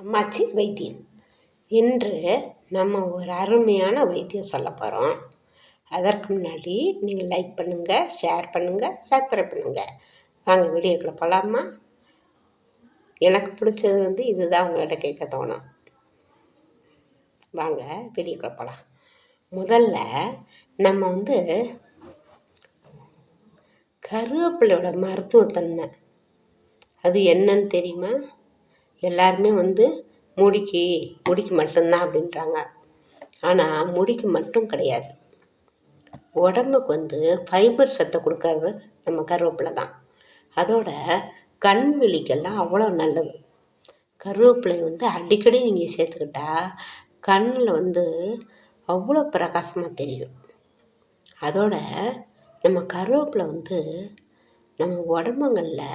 அம்மாச்சி வைத்தியம். இன்று நம்ம ஒரு அருமையான வைத்தியம் சொல்ல போகிறோம் அதற்கு முன்னாடி நீங்கள் லைக் பண்ணுங்கள் ஷேர் பண்ணுங்கள் சப்ஸ்கிரைப் பண்ணுங்கள் வாங்க வீடியோக்குள்ளே போகலாமா எனக்கு பிடிச்சது வந்து இதுதான் உங்கள்கிட்ட கேட்க தோணும். வாங்க வீடியோக்குள்ளே போகலாம் முதல்ல நம்ம வந்து கருவேப்பிலையோட மருத்துவத்தன்மை அது என்னன்னு தெரியுமா? எல்லாருமே வந்து முடிக்கு முடிக்கு மட்டும்தான் அப்படின்றாங்க. ஆனால் முடிக்கு மட்டும் கிடையாது. உடம்புக்கு வந்து ஃபைபர் சத்தை கொடுக்கறது நம்ம கருவேப்பிலை தான். அதோட கண் விழிக்கெல்லாம் அவ்வளோ நல்லது. கருவேப்பிலை வந்து அடிக்கடி நீங்கள் சேர்த்துக்கிட்டா கண்ணில் வந்து அவ்வளோ பிரகாசமாக தெரியும். அதோட நம்ம கருவேப்பிலை வந்து நம்ம உடம்புங்களில்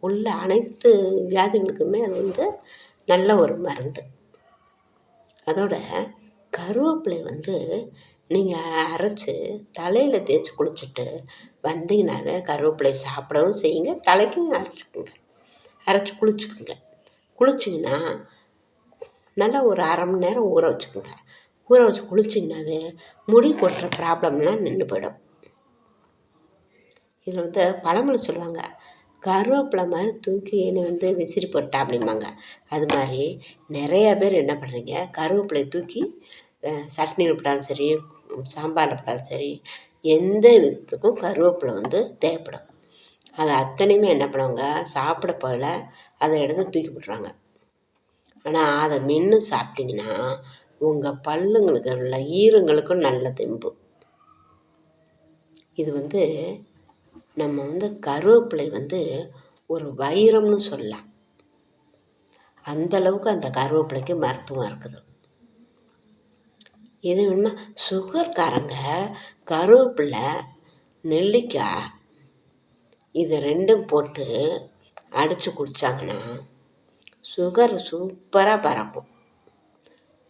உள்ள அனைத்து வியாதிகளுக்குமே அது வந்து நல்ல ஒரு மருந்து. அதோட கருவேப்பிலை வந்து நீங்கள் அரைச்சி தலையில் தேய்ச்சி குளிச்சுட்டு வந்தீங்கன்னாவே கருவேப்பிலை சாப்பிடவும் செய்யுங்க தலைக்கும் அரைச்சிக்கோங்க. அரைச்சி குளிச்சுக்கோங்க. குளிச்சிங்கன்னா நல்லா ஒரு அரை மணி நேரம் ஊற வச்சுக்கோங்க. ஊற வச்சு குளிச்சிங்கனாவே முடி கொட்டுற ப்ராப்ளம்லாம் நின்று போயிடும். இதில் வந்து பழமொழி சொல்லுவாங்க கருவேப்பிலை மாதிரி தூக்கி என்னை வந்து விசிறி போட்டா அப்படிம்பாங்க. அது மாதிரி நிறையா பேர் என்ன பண்ணுறீங்க கருவேப்பிலையை தூக்கி சட்னியில் போட்டாலும் சரி சாம்பாரில் போட்டாலும் சரி எந்த விதத்துக்கும் கருவேப்பிலை வந்து தேவைப்படும். அது அத்தனையுமே என்ன பண்ணுவாங்க சாப்பிட போகல அதை எடுத்து தூக்கி விட்றாங்க ஆனால் அதை மென்று சாப்பிட்டிங்கன்னா உங்கள் பல்லுங்களுக்கு உள்ள ஈரங்களுக்கும் நல்ல தெம்பு. இது வந்து நம்ம வந்து கருவேப்பிலை வந்து ஒரு வைரம்னு சொல்லலாம். அந்தளவுக்கு அந்த கருவேப்பிலைக்கு மருத்துவம் இருக்குது. இது வேணுமா சுகர்காரங்க கருவேப்பிலை நெல்லிக்காய் இது ரெண்டும் போட்டு அடித்து குடித்தாங்கன்னா சுகர் சூப்பராக பறக்கும்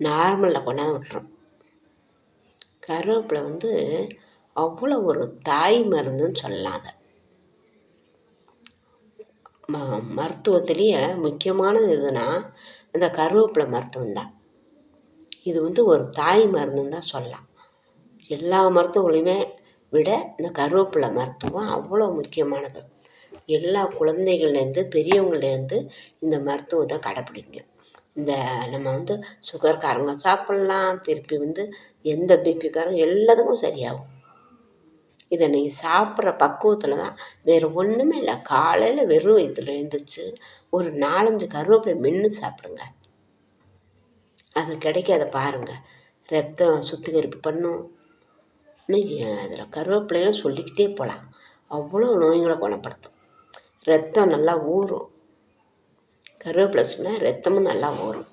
நார்மலில் கொண்டாந்து விட்டுரும். கருவேப்பிலை வந்து அவ்வளோ ஒரு தாய் மருந்துன்னு சொல்லலாம் அதை. ம மருத்துவத்திலேயே முக்கியமானது எதுனா இந்த கருவேப்பிலை மருத்துவம் தான் இது வந்து ஒரு தாய் மருந்துன்னு தான் சொல்லலாம். எல்லா மருத்துவங்களையுமே விட இந்த கருவேப்பிலை மருத்துவம் அவ்வளோ முக்கியமானது. எல்லா குழந்தைகள்லேருந்து பெரியவங்கள்லேருந்து இந்த மருத்துவத்தை கடைப்பிடிங்க. இந்த நம்ம வந்து சுகர்காரங்க சாப்பிட்லாம் திருப்பி வந்து எந்த பிபிக்காரங்க எல்லாத்துக்கும் சரியாகும். இதை நீ சாப்பிட்ற பக்குவத்தில் தான் வேறு ஒன்றுமே இல்லை. காலையில் வெறும் இதில் எழுந்திரிச்சு ஒரு நாலஞ்சு கருவேப்பிலை மென்று சாப்பிடுங்க. அது கிடைக்காத பாருங்கள் ரத்தம் சுத்திகரிப்பு பண்ணும். இன்னும் அதில் கருவேப்பிலையெல்லாம் சொல்லிக்கிட்டே போகலாம் அவ்வளோ நோய்களை குணப்படுத்தும். ரத்தம் நல்லா ஊறும். கருவேப்பிலை சொன்னால் ரத்தமும் நல்லா ஊறும்.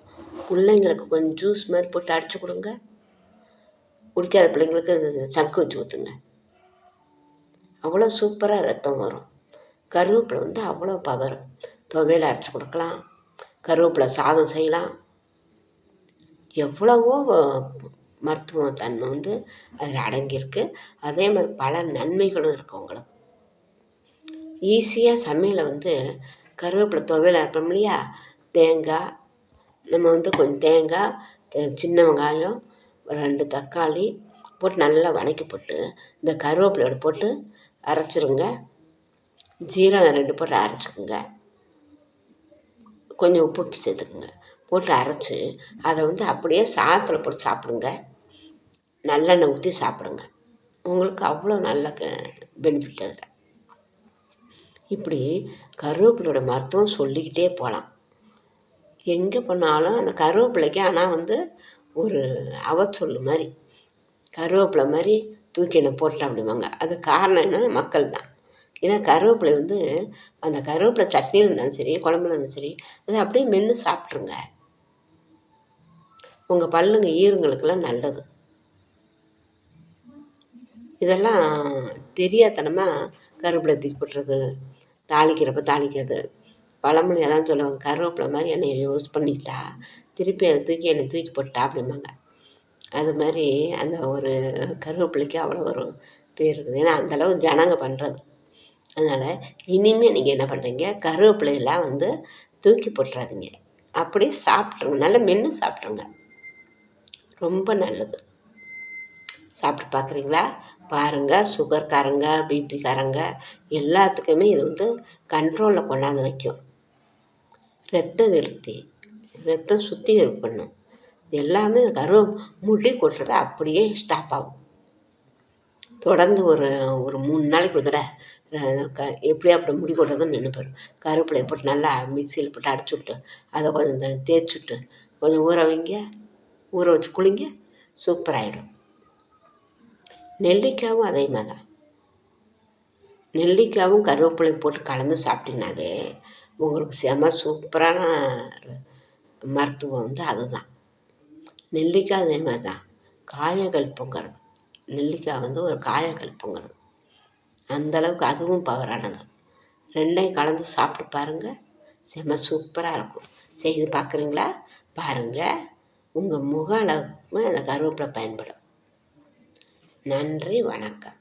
பிள்ளைங்களுக்கு கொஞ்சம் ஜூஸ் மாதிரி போட்டு அடித்து கொடுங்க. குடிக்காத பிள்ளைங்களுக்கு சங்கு வச்சு ஊற்றுங்க அவ்வளோ சூப்பராக ரத்தம் வரும். கருவேப்பிலை வந்து அவ்வளோ பவர் துவையல் அரைச்சி கொடுக்கலாம். கருவேப்பிலை சாதம் செய்யலாம். எவ்வளவோ மருத்துவ தன்மை வந்து அதில் அடங்கியிருக்கு. அதே மாதிரி பல நன்மைகளும் இருக்குது உங்களுக்கு. ஈஸியாக சமையலை வந்து கருவேப்பிலை துவையில் அரைப்போம் இல்லையா? தேங்காய் நம்ம வந்து கொஞ்சம் தேங்காய் சின்ன வெங்காயம் ரெண்டு தக்காளி போட்டு நல்லா வதக்கி போட்டு இந்த கருவேப்பிலையோட போட்டு அரைச்சிருங்க. ஜீரகம் ரெண்டு போட்டு அரைச்சிக்கோங்க. கொஞ்சம் உப்பு சேர்த்துக்குங்க. போட்டு அரைச்சி அதை வந்து அப்படியே சாதத்தில் போட்டு சாப்பிடுங்க. நல்லெண்ணெய் ஊற்றி சாப்பிடுங்க. உங்களுக்கு அவ்வளோ நல்ல பெனிஃபிட் அதில் இப்படி கருவேப்பிலையோட மருத்துவம் சொல்லிக்கிட்டே போகலாம் எங்கே போனாலும் அந்த கருவேப்பிலைக்கு ஆனால் வந்து ஒரு அவச்சொல்லு மாதிரி. கருவேப்பிலை மாதிரி தூக்கி என்ன போட்டலாம் அப்படிம்பாங்க. அது காரணம் என்னென்னா மக்கள் தான் ஏன்னா கருவேப்பிலை வந்து அந்த கருவேப்பிலை சட்னியில் இருந்தாலும் சரி குழம்புல இருந்தாலும் சரி அதை அப்படியே மென்று சாப்பிட்ருங்க உங்கள் பல்லுங்க ஈருங்களுக்கெல்லாம் நல்லது. இதெல்லாம் தெரியாதனமாக கருவேப்பிலை தூக்கி போட்டுறது தாளிக்கிறப்ப தாளிக்கிறது பழமொழி அதான் சொல்லுவாங்க கருவேப்பிலை மாதிரி என்னை யூஸ் பண்ணிக்கிட்டா திருப்பி அதை தூக்கி என்னை தூக்கி போட்டா அப்படிம்பாங்க. அது மாதிரி அந்த ஒரு கருவேப்பிலைக்கு அவ்வளோ ஒரு பேர் இருக்குது. ஏன்னா அந்தளவு ஜனங்க பண்ணுறது அதனால் இனிமேல் நீங்கள் என்ன பண்ணுறீங்க கருவேப்பிலையெல்லாம் வந்து தூக்கி போட்டுறாதீங்க. அப்படியே சாப்பிட்ருங்க நல்லா மென்று சாப்பிட்ருங்க ரொம்ப நல்லது. சாப்பிட்டு பார்க்குறீங்களா? பாருங்கள் சுகர்காரங்க பிபிக்காரங்க எல்லாத்துக்குமே இது வந்து கண்ட்ரோலில் கொண்டாந்து வைக்கும். ரத்த விருத்தி ரத்தம் சுத்திகரிப்பு பண்ணும். எல்லாமே கரு முடி கொட்டுறது அப்படியே ஸ்டாப் ஆகும். தொடர்ந்து ஒரு ஒரு மூணு நாளைக்கு ஒரு தடவை க எப்படியா அப்படி முடி கொட்டுறதுன்னு நின்று போயிடும் கருவேப்பிலையை போட்டு நல்லா மிக்சியில் போட்டு அடிச்சு விட்டு அதை கொஞ்சம் தேய்ச்சி விட்டு கொஞ்சம் ஊற வைங்க ஊற வச்சு குளிங்க சூப்பராகிடும் நெல்லிக்காயும் அதே மாதிரி தான் நெல்லிக்காயும் கருவேப்பிலையும் போட்டு கலந்து சாப்பிட்டிங்கனாவே உங்களுக்கு செம சூப்பரான மருத்துவம் வந்து அதுதான். நெல்லிக்காய் அதே மாதிரி தான். பொங்குறது. நெல்லிக்காய் வந்து ஒரு காயகல்பங்கிறது அந்தளவுக்கு அதுவும் பவரானது ரெண்டையும் கலந்து சாப்பிட்டு பாருங்கள் செம்ம சூப்பராக இருக்கும். செய்து பார்க்குறீங்களா பாருங்கள் உங்கள் முக அளவுக்குமே அந்த கருவேப்பிலை பயன்படும். நன்றி வணக்கம்.